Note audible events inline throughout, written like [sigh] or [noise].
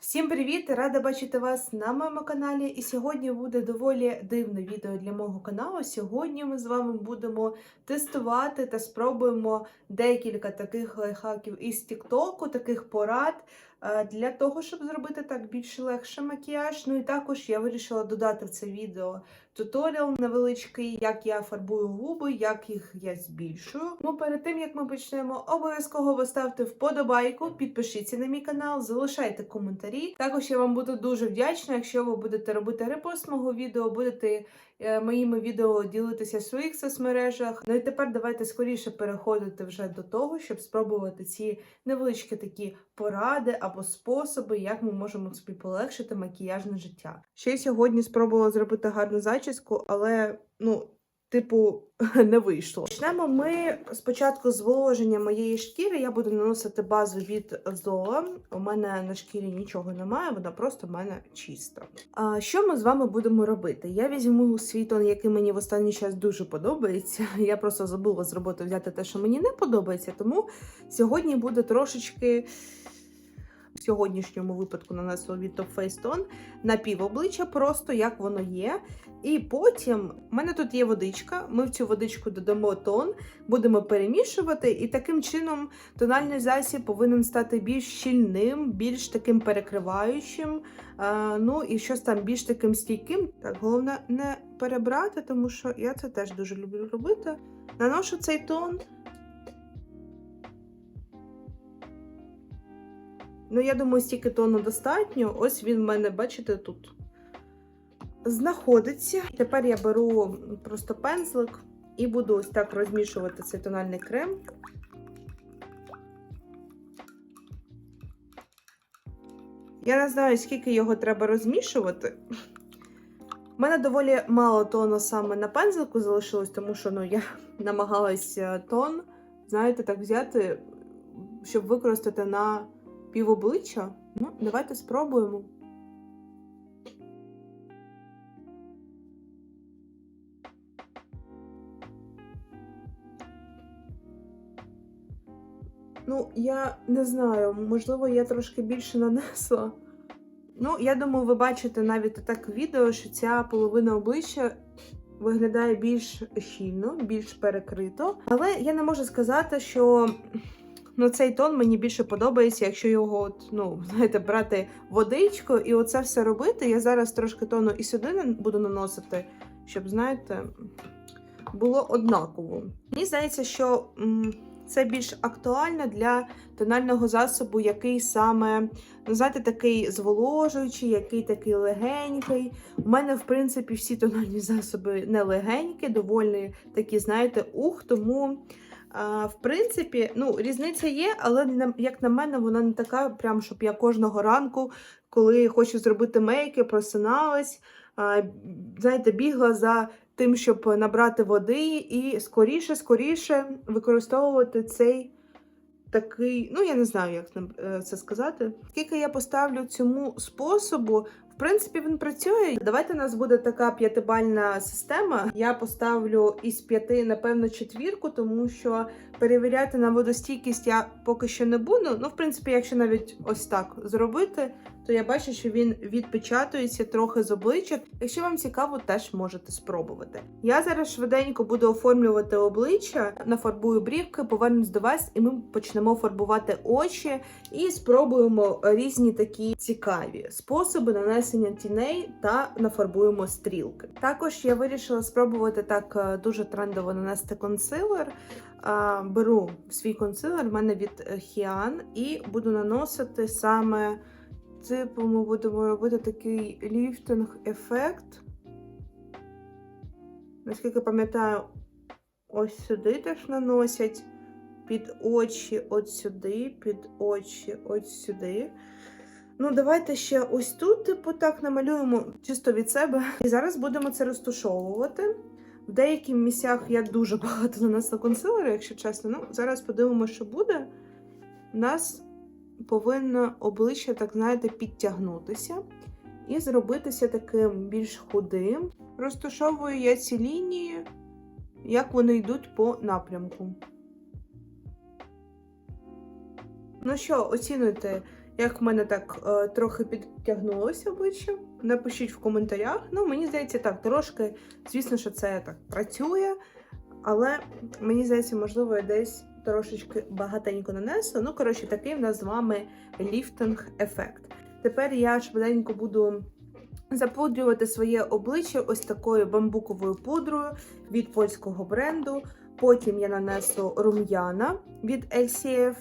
Всім привіт! Рада бачити вас на моєму каналі. І сьогодні буде доволі дивне відео для мого каналу. Сьогодні ми з вами будемо тестувати та спробуємо декілька таких лайфхаків із Тіктоку, таких порад е, для того, щоб зробити так більш легше макіяж. Ну і також я вирішила додати в це відео туторіал невеличкий, як я фарбую губи, як їх я збільшую. Ну перед тим як ми почнемо, обов'язково поставте вподобайку, підпишіться на мій канал, залишайте коментарі. Також я вам буду дуже вдячна, якщо ви будете робити репост мого відео, будете моїми відео ділитися в своїх соцмережах. Ну і тепер давайте скоріше переходити вже до того, щоб спробувати ці невеличкі такі поради або способи, як ми можемо собі полегшити макіяжне життя. Ще сьогодні спробувала зробити гарну зачіску, але ну. Типу, [laughs] не вийшло. Почнемо ми спочатку з зволоження моєї шкіри. Я буду наносити базу від Zola. У мене на шкірі нічого немає, вона просто в мене чиста. А що ми з вами будемо робити? Я візьму свій тон, який мені в останній час дуже подобається. [laughs] Я просто забула з роботи взяти те, що мені не подобається. Тому сьогодні буде трошечки. В сьогоднішньому випадку нанесла від Top Face Tone на пів обличчя, просто як воно є. І потім в мене тут є водичка. Ми в цю водичку додамо тон, будемо перемішувати, і таким чином тональний засіб повинен стати більш щільним, більш таким перекриваючим. А, ну і щось там більш таким стійким. Так, головне не перебрати, тому що я це теж дуже люблю робити. Наношу цей тон. Ну, я думаю, стільки тону достатньо. Ось він в мене, бачите, тут знаходиться. Тепер я беру просто пензлик і буду ось так розмішувати цей тональний крем. Я не знаю, скільки його треба розмішувати. У мене доволі мало тону саме на пензлику залишилось, тому що ну, я [laughs] намагалася тон, знаєте, так взяти, щоб використати на пів обличчя. Ну, давайте спробуємо. Ну, я не знаю, можливо, я трошки більше нанесла. Ну, я думаю, ви бачите навіть так відео, що ця половина обличчя виглядає більш щільно, більш перекрито. Але я не можу сказати, що ну, цей тон мені більше подобається, якщо його, от, ну, [laughs] знаєте, брати водичку і оце все робити. Я зараз трошки тону і сюди буду наносити, щоб, знаєте, було однаково. Мені здається, що це більш актуально для тонального засобу, який саме, ну, знаєте, такий зволожуючий, який такий легенький. У мене, в принципі, всі тональні [laughs] засоби не легенькі, доволі такі, знаєте, ух, тому. В принципі, ну, різниця є, але як на мене, вона не така, прям, щоб я кожного ранку, коли хочу зробити мейки, просиналась, знаєте, бігла за тим, щоб набрати води і скоріше, скоріше використовувати цей такий, ну я не знаю, як е, це сказати. Скільки я поставлю цьому способу, принципі, він працює. Давайте у нас буде така п'ятибальна система. Я поставлю із п'яти, напевно, четвірку, тому що перевіряти на водостійкість я поки що не буду. Ну, в принципі, якщо навіть ось так зробити, то я бачу, що він відпечатується трохи з обличчя. Якщо вам цікаво, теж можете спробувати. Я зараз швиденько буду оформлювати обличчя, нафарбую брівки, повернусь до вас, і ми почнемо фарбувати очі і спробуємо різні такі цікаві способи нанесення тіней та нафарбуємо стрілки. Також я вирішила спробувати так е, дуже трендово нанести консилер. Беру свій консилер, в мене від Хіан, і буду наносити саме. Типу, ми будемо робити такий ліфтинг-ефект. Наскільки пам'ятаю, ось сюди теж наносять під очі, от сюди, під очі, от сюди. Ну, давайте ще ось тут, типу, так намалюємо чисто від себе. І зараз будемо це розташовувати. В деяких місцях я дуже багато нанесла консилера, якщо чесно. Ну, зараз подивимося, що буде. У нас повинно обличчя, так знаєте, підтягнутися і зробитися таким більш худим. Розташовую я ці лінії, як вони йдуть по напрямку. Ну що, оцінуйте, як в мене так е, трохи підтягнулося обличчя. Напишіть в коментарях. Ну, мені здається, так, трошки, звісно, що це так працює, але мені здається, можливо, я десь трошечки багатенько нанесла. Ну, коротше, такий в нас з вами ліфтинг ефект. Тепер я швиденько буду запудрювати своє обличчя ось такою бамбуковою пудрою від польського бренду. Потім я нанесу рум'яна від LCF.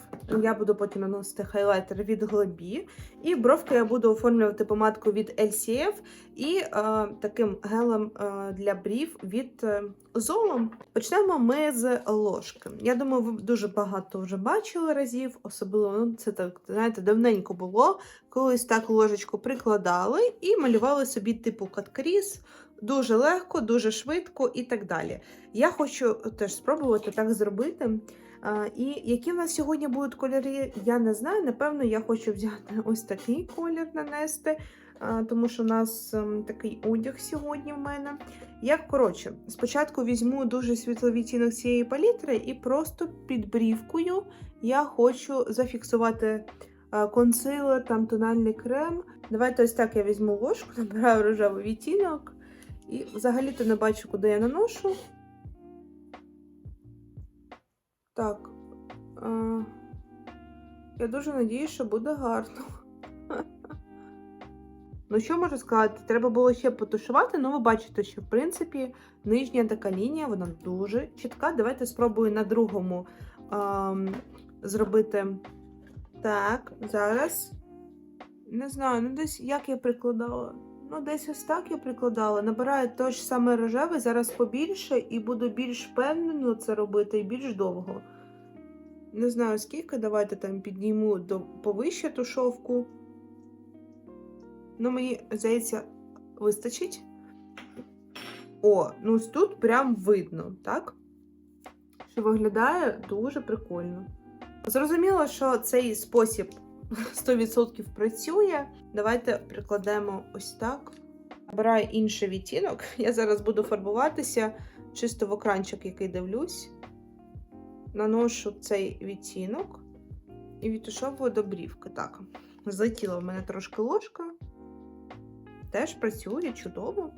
Я буду потім наносити хайлайтер від Глебі. І бровки я буду оформлювати помадку від LCF і е, таким гелем е, для брів від е, Zolo. Почнемо ми з ложки. Я думаю, ви дуже багато вже бачили разів, особливо ну, це так, знаєте, давненько було. Колись так ложечку прикладали і малювали собі типу каткаріс. Дуже легко, дуже швидко і так далі. Я хочу теж спробувати так зробити. І які в нас сьогодні будуть кольори, я не знаю. Напевно, я хочу взяти [laughs] ось такий колір нанести, тому що у нас ем, такий одяг сьогодні в мене. Я, коротше, спочатку візьму дуже світлий відтінок цієї палітри і просто під брівкою я хочу зафіксувати а, консилер, там тональний крем. Давайте ось так я візьму ложку, [laughs] набираю рожевий відтінок. І взагалі-то не бачу, куди я наношу. Так. А, я дуже надію, що буде гарно. [laughs] Ну, що можу сказати? Треба було ще потушувати, ну ви бачите, що в принципі нижня така лінія, вона дуже чітка. Давайте спробую на другому а, зробити. Так, зараз. Не знаю, ну десь як я прикладала. Ну, десь ось так я прикладала. Набираю той ж саме рожевий, зараз побільше, і буду більш впевнено це робити і більш довго. Не знаю скільки, давайте там підніму до повище тушовку. Ну, мені здається, вистачить. О, ну ось тут прям видно, так? Що виглядає дуже прикольно. Зрозуміло, що цей спосіб 100% працює. Давайте прикладемо ось так. Обираю інший відтінок. [laughs] Я зараз буду фарбуватися чисто в екранчик, який дивлюсь. Наношу цей відтінок і відтушовую до брівки. Так, злетіла в мене трошки ложка. Теж працює чудово.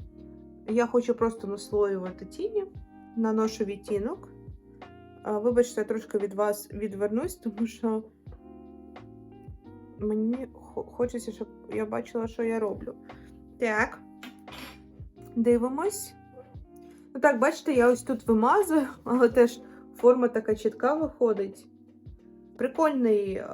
Я хочу просто наслоювати тіні, наношу відтінок. Вибачте, я трошки від вас відвернусь, тому що мені хочеться, щоб я бачила, що я роблю. Так, дивимось. Ну так, бачите, я ось тут вимазую, [laughs] але теж форма така чітка виходить. Прикольний е,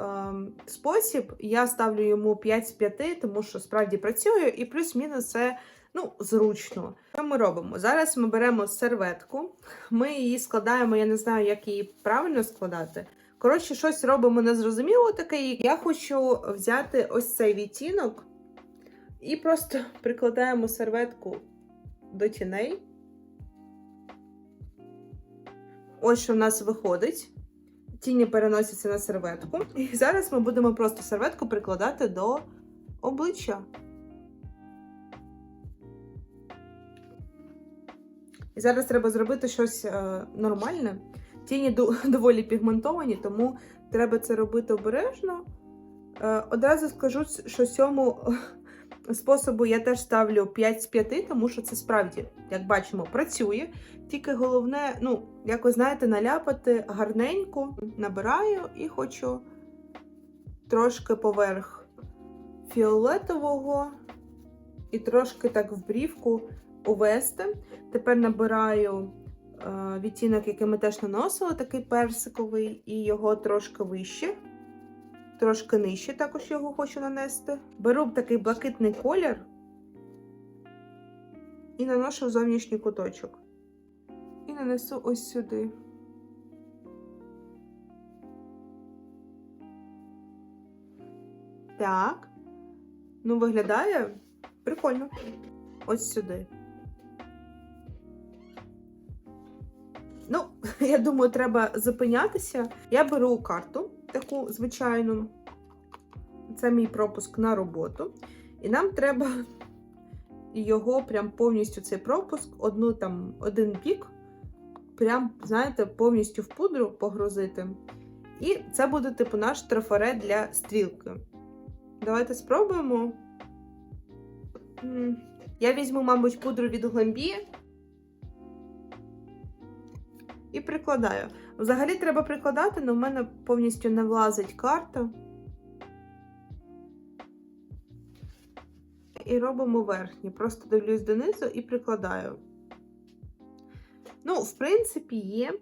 спосіб. Я ставлю йому 5 з 5, тому що справді працює, і плюс-мінус це ну, зручно. Що ми робимо? Зараз ми беремо серветку, ми її складаємо, я не знаю, як її правильно складати. Коротше, щось робимо незрозуміло таке. Я хочу взяти ось цей відтінок і просто [laughs] прикладаємо серветку до тіней. Ось що в нас виходить. Тіні переносяться на серветку. І зараз ми будемо просто серветку прикладати до обличчя. І зараз треба зробити щось е, нормальне. Тіні [laughs] доволі пігментовані, тому треба це робити обережно. Е, одразу скажу, що цьому [laughs] способу я теж ставлю 5 з 5, тому що це справді, як бачимо, працює. Тільки головне, ну, як ви знаєте, наляпати гарненько, набираю і хочу трошки поверх фіолетового і трошки так в брівку увести. Тепер набираю відтінок, який ми теж наносили, такий персиковий, і його трошки вище. Трошки нижче також його хочу нанести. Беру такий блакитний колір і наношу зовнішній куточок. І нанесу ось сюди. Так. Ну, виглядає прикольно. Ось сюди. [laughs] я думаю, треба зупинятися. Я беру карту таку звичайну. Це мій пропуск на роботу. І нам треба [laughs] його прям повністю цей пропуск, одну там, один бік, прям, знаєте, повністю в пудру погрузити. І це буде, типу, наш трафарет для стрілки. Давайте спробуємо. Я візьму, мабуть, пудру від Глембі і прикладаю. Взагалі треба прикладати, але в мене повністю не влазить карта. І робимо верхні. Просто дивлюсь донизу і прикладаю. Ну, в принципі, є.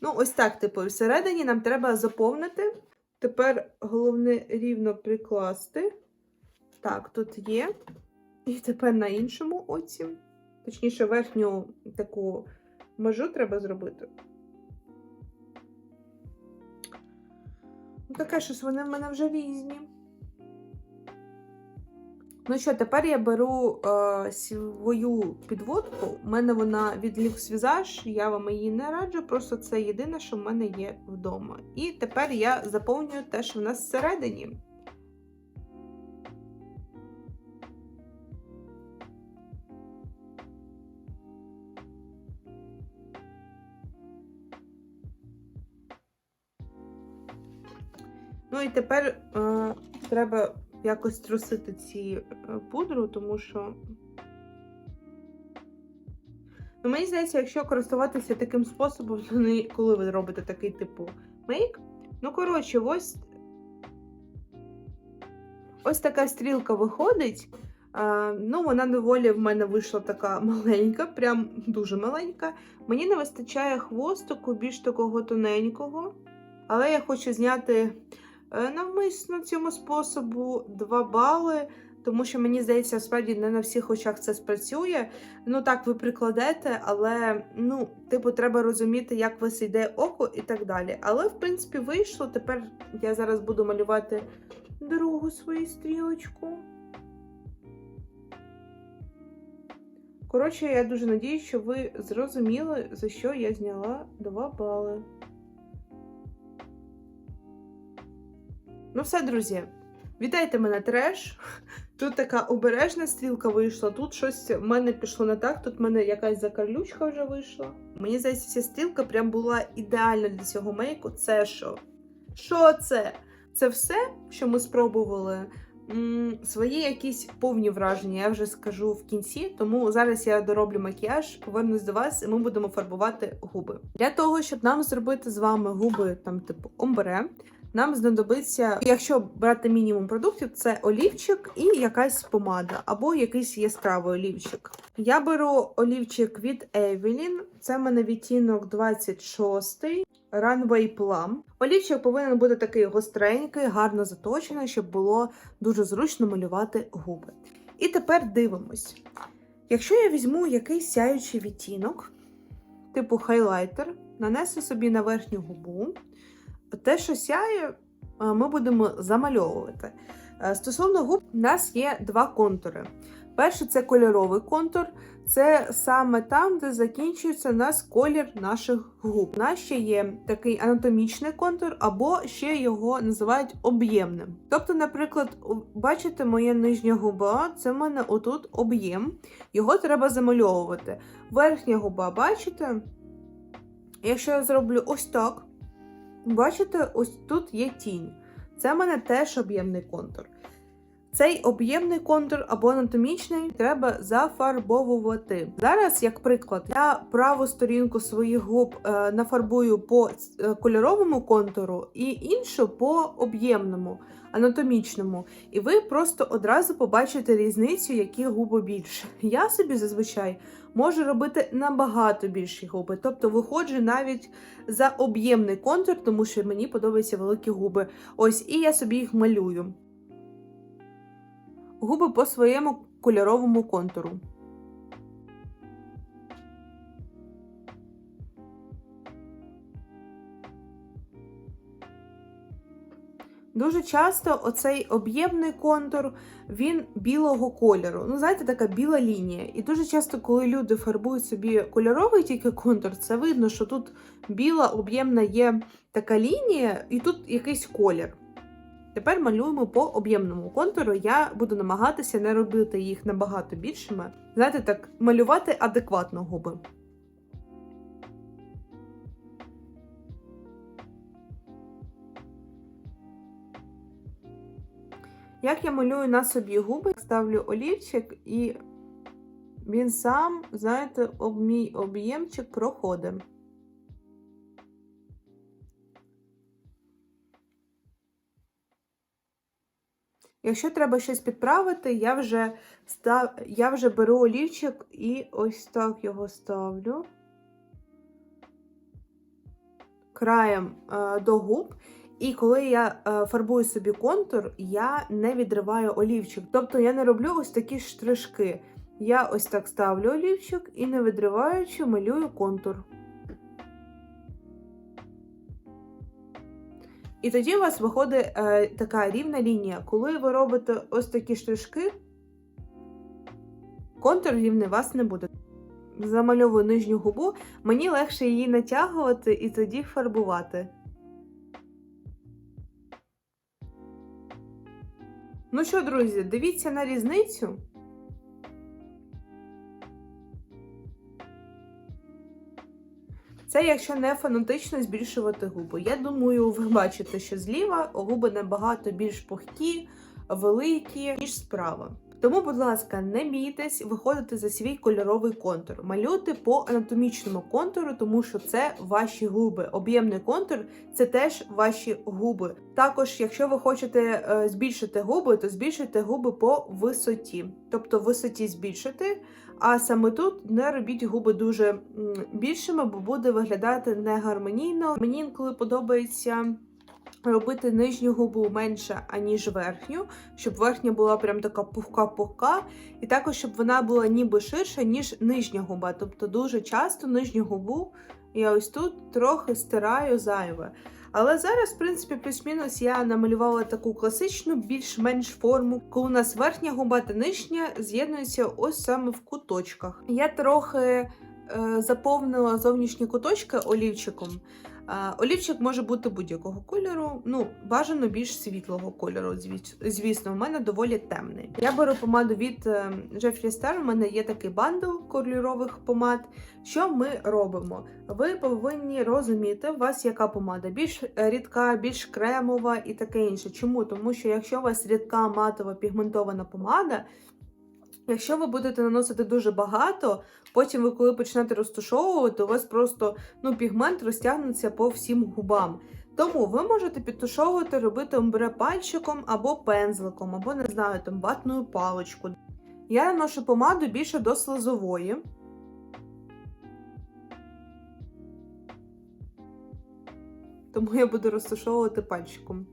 Ну, ось так, типу, всередині нам треба заповнити. Тепер головне рівно прикласти. Так, тут є. І тепер на іншому оці. Точніше, верхню таку межу треба зробити. Ну, таке щось вони в мене вже різні. Ну що, тепер я беру е, свою підводку. У мене вона від Lux Visage, я вам її не раджу, просто це єдине, що в мене є вдома. І тепер я заповнюю те, що в нас всередині. І тепер е, треба якось трусити ці е, пудру, тому що. Ну, мені здається, якщо користуватися таким способом, то не коли ви робите такий типу мейк. Ну, коротше, ось ось така стрілка виходить. А, ну, вона доволі в мене вийшла така маленька, прям дуже маленька. Мені не вистачає хвостику, більш такого тоненького. Але я хочу зняти навмисно цьому способу 2 бали, тому що мені здається, справді не на всіх очах це спрацює. Ну так, ви прикладете, але ну, типу, треба розуміти, як вас йде око і так далі. Але, в принципі, вийшло. Тепер я зараз буду малювати другу свою стрілочку. Коротше, я дуже надію, що ви зрозуміли, за що я зняла 2 бали. Ну, все, друзі, вітайте мене треш. Тут така обережна стрілка вийшла, тут щось в мене пішло не так, тут в мене якась закарлючка вже вийшла. Мені здається, ця стрілка прям була ідеальна для цього мейку. Це що? Що це? Це все, що ми спробували. Свої якісь повні враження, я вже скажу в кінці. Тому зараз я дороблю макіяж, повернусь до вас, і ми будемо фарбувати губи. Для того, щоб нам зробити з вами губи, там, типу, омбре, нам знадобиться, якщо брати мінімум продуктів, це олівчик і якась помада, або якийсь яскравий олівчик. Я беру олівчик від Evelyn, це в мене відтінок 26 Runway Plum. Олівчик повинен бути такий гостренький, гарно заточений, щоб було дуже зручно малювати губи. І тепер дивимось. Якщо я візьму якийсь сяючий відтінок, типу хайлайтер, нанесу собі на верхню губу, те, що сяє, е, ми будемо замальовувати. Е, Стосовно губ, у нас є два контури. Перший це кольоровий контур, це саме там, де закінчується у нас колір наших губ. У нас ще є такий анатомічний контур, або ще його називають об'ємним. Тобто, наприклад, бачите, моя нижня губа, це в мене отут об'єм, його треба замальовувати. Верхня губа, бачите? Якщо я зроблю ось так, бачите, ось тут є тінь. Це в мене теж об'ємний контур. Цей об'ємний контур або анатомічний треба зафарбовувати. Зараз, як приклад, я праву сторінку своїх губ е, нафарбую по е, кольоровому контуру і іншу по об'ємному, анатомічному. І ви просто одразу побачите різницю, які губи більше. Я собі зазвичай можу робити набагато більші губи, тобто виходжу навіть за об'ємний контур, тому що мені подобаються великі губи. Ось, і я собі їх малюю. Губи по своєму кольоровому контуру. Дуже часто оцей об'ємний контур він білого кольору. Ну, знаєте, така біла лінія. І дуже часто, коли люди фарбують собі кольоровий тільки контур, це видно, що тут біла об'ємна є така лінія, і тут якийсь колір. Тепер малюємо по об'ємному контуру. Я буду намагатися не робити їх набагато більшими. Знаєте, так, малювати адекватно губи. Як я малюю на собі губи, ставлю олівчик і він сам, знаєте, об мій об'ємчик проходить. Якщо треба щось підправити, я вже, став... я вже беру олівчик і ось так його ставлю краєм е, до губ. І коли я е, фарбую собі контур, я не відриваю олівчик. Тобто я не роблю ось такі штришки. Я ось так ставлю олівчик і не відриваючи малюю контур. І тоді у вас виходить е, така рівна лінія. Коли ви робите ось такі штришки, контур рівний вас не буде. Замальовую нижню губу, мені легше її натягувати і тоді фарбувати. Ну що, друзі, дивіться на різницю. Це якщо не фанатично збільшувати губи. Я думаю, ви бачите, що зліва губи набагато більш пухкі, великі, ніж справа. Тому, будь ласка, не бійтесь виходити за свій кольоровий контур. Малюйте по анатомічному контуру, тому що це ваші губи. Об'ємний контур це теж ваші губи. Також, якщо ви хочете е, збільшити губи, то збільшуйте губи по висоті. Тобто висоті збільшити, а саме тут не робіть губи дуже більшими, бо буде виглядати негармонійно. Мені інколи подобається робити нижню губу менше, аніж верхню, щоб верхня була прям така пухка-пухка, і також, щоб вона була ніби ширша, ніж нижня губа. Тобто дуже часто нижню губу я ось тут трохи стираю зайве. Але зараз, в принципі, плюс-мінус я намалювала таку класичну, більш-менш форму, коли у нас верхня губа та нижня з'єднуються ось саме в куточках. Я трохи е, заповнила зовнішні куточки олівчиком. Олівчик може бути будь-якого кольору, ну, бажано більш світлого кольору, звісно, у мене доволі темний. Я беру помаду від е, Jeffree Star, у мене є такий бандл кольорових помад. Що ми робимо? Ви повинні розуміти, у вас яка помада більш е, рідка, більш кремова і таке інше. Чому? Тому що якщо у вас рідка матова пігментована помада, Якщо ви будете наносити дуже багато, потім ви, коли почнете розтушовувати, у вас просто ну, пігмент розтягнеться по всім губам. Тому ви можете підтушовувати, робити омбре пальчиком або пензликом, або не знаю, там ватною паличкою. Я наношу помаду більше до слизової. Тому я буду розтушовувати пальчиком.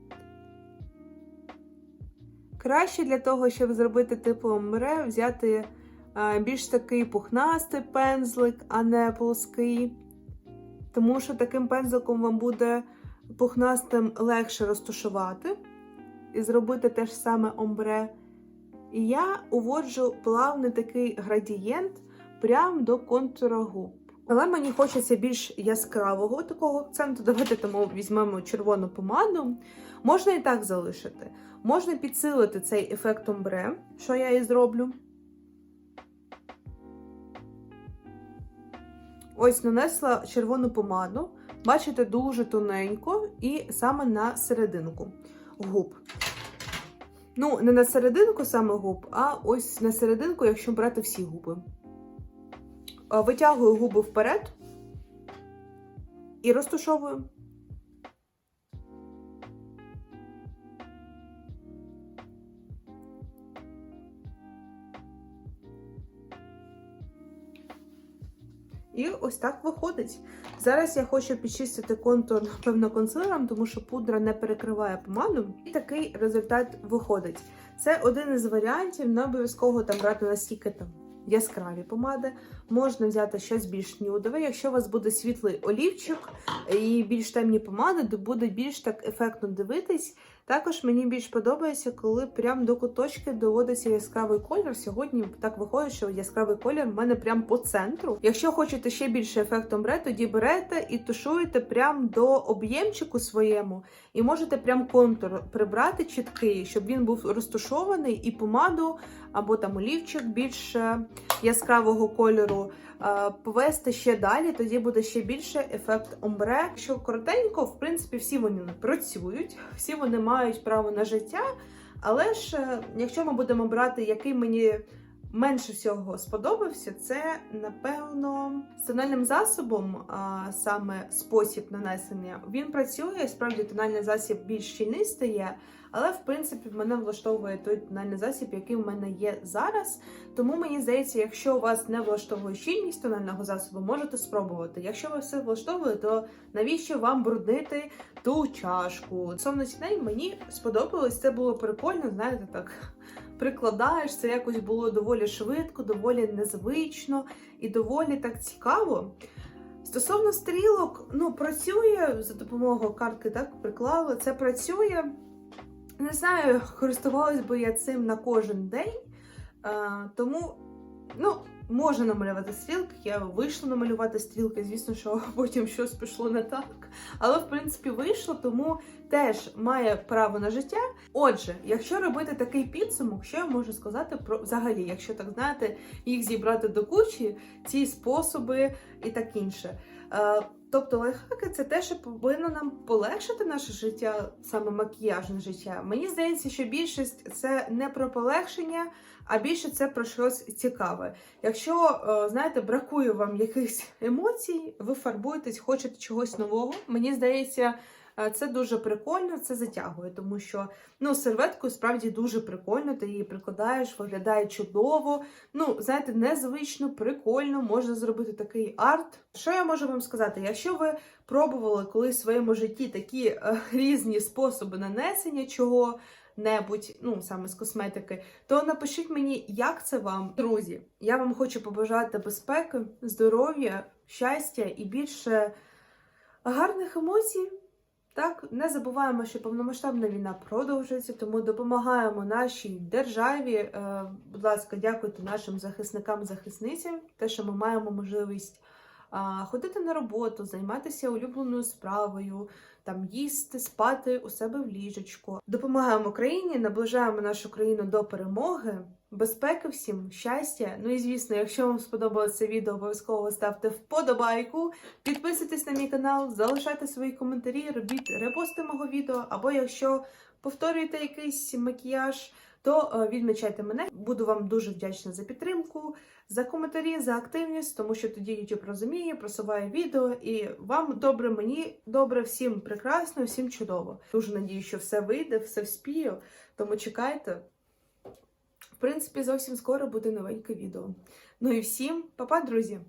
Краще для того, щоб зробити типу омбре, взяти більш такий пухнастий пензлик, а не плоский. Тому що таким пензликом вам буде пухнастим легше розтушувати і зробити те ж саме омбре. І я уводжу плавний такий градієнт прямо до контура губ. Але мені хочеться більш яскравого такого акценту. Давайте тому візьмемо червону помаду. Можна і так залишити. Можна підсилити цей ефект омбре, що я і зроблю. Ось нанесла червону помаду. Бачите, дуже тоненько і саме на серединку губ. Ну, не на серединку саме губ, а ось на серединку, якщо брати всі губи. Е, Витягую губи вперед і розтушовую. І ось так виходить. Зараз я хочу підчистити контур, напевно, консилером, тому що пудра не перекриває помаду. І такий результат виходить. Це один із варіантів, не обов'язково там брати настільки там яскраві помади. Можна взяти щось більш нюдове. Якщо у вас буде світлий олівчик і більш темні помади, то буде більш так ефектно дивитись. Також мені більш подобається, коли прям до куточки доводиться яскравий колір. Сьогодні так виходить, що яскравий колір в мене прям по центру. Якщо хочете ще більше ефекту омбре, тоді берете і тушуєте прям до об'ємчику своєму, і можете прям контур прибрати чіткий, щоб він був розтушований і помаду або там олівчик більш е, яскравого кольору е, повести ще далі, тоді буде ще більше ефект омбре. Що коротенько, в принципі, всі вони працюють, всі вони мають право на життя. Але ж, е, якщо ми будемо брати, який мені менше всього сподобався, це напевно тональним засобом, а саме спосіб нанесення. Він працює, справді тональний засіб більш щільний стає, але в принципі мене влаштовує той тональний засіб, який в мене є зараз. Тому мені здається, якщо вас не влаштовує щільність тонального засобу, можете спробувати. Якщо вас все влаштовує, то навіщо вам бруднити ту чашку? Стосовно ціней мені сподобалось, це було прикольно, знаєте, так прикладаєш, це якось було доволі швидко, доволі незвично і доволі так цікаво. Стосовно стрілок, ну працює за допомогою картки, так приклала. Це працює. Не знаю, користувалась би я цим на кожен день. А, тому, ну, можна намалювати стрілки. Я вийшла намалювати стрілки. Звісно, що [laughs] потім щось пішло не так. Але в принципі вийшло, тому теж має право на життя. Отже, якщо робити такий підсумок, що я можу сказати про взагалі, якщо так знаєте, їх зібрати до кучі, ці способи і так інше. Тобто лайфхаки це те, що повинно нам полегшити наше життя, саме макіяжне життя. Мені здається, що більшість це не про полегшення, а більше це про щось цікаве. Якщо е, знаєте, бракує вам якихось емоцій, ви фарбуєтесь, хочете чогось нового. Мені здається, це дуже прикольно, це затягує, тому що ну, серветкою справді дуже прикольно, ти її прикладаєш, виглядає чудово. Ну, знаєте, незвично, прикольно, можна зробити такий арт. Що я можу вам сказати? Якщо ви пробували колись в своєму житті такі е, різні способи нанесення чого. Небудь, ну саме з косметики, то напишіть мені, як це вам, друзі. Я вам хочу побажати безпеки, здоров'я, щастя і більше гарних емоцій. Так, не забуваємо, що повномасштабна війна продовжується, тому допомагаємо нашій державі. Е, будь ласка, дякуйте нашим захисникам, захисницям, те, що ми маємо можливість ходити на роботу, займатися улюбленою справою, там їсти, спати у себе в ліжечку. Допомагаємо країні, наближаємо нашу країну до перемоги. Безпеки всім, щастя. Ну і звісно, якщо вам сподобалося відео, обов'язково ставте вподобайку, підписуйтесь на мій канал, залишайте свої коментарі, робіть репости мого відео, або якщо повторюєте якийсь макіяж, то е, відмічайте мене. Буду вам дуже вдячна за підтримку, за коментарі, за активність, тому що тоді YouTube розуміє, просуває відео, і вам добре, мені добре, всім прекрасно, всім чудово. Дуже надію, що все вийде, все вспію, тому чекайте. В принципі, зовсім скоро буде новеньке відео. Ну і всім, па-па, друзі!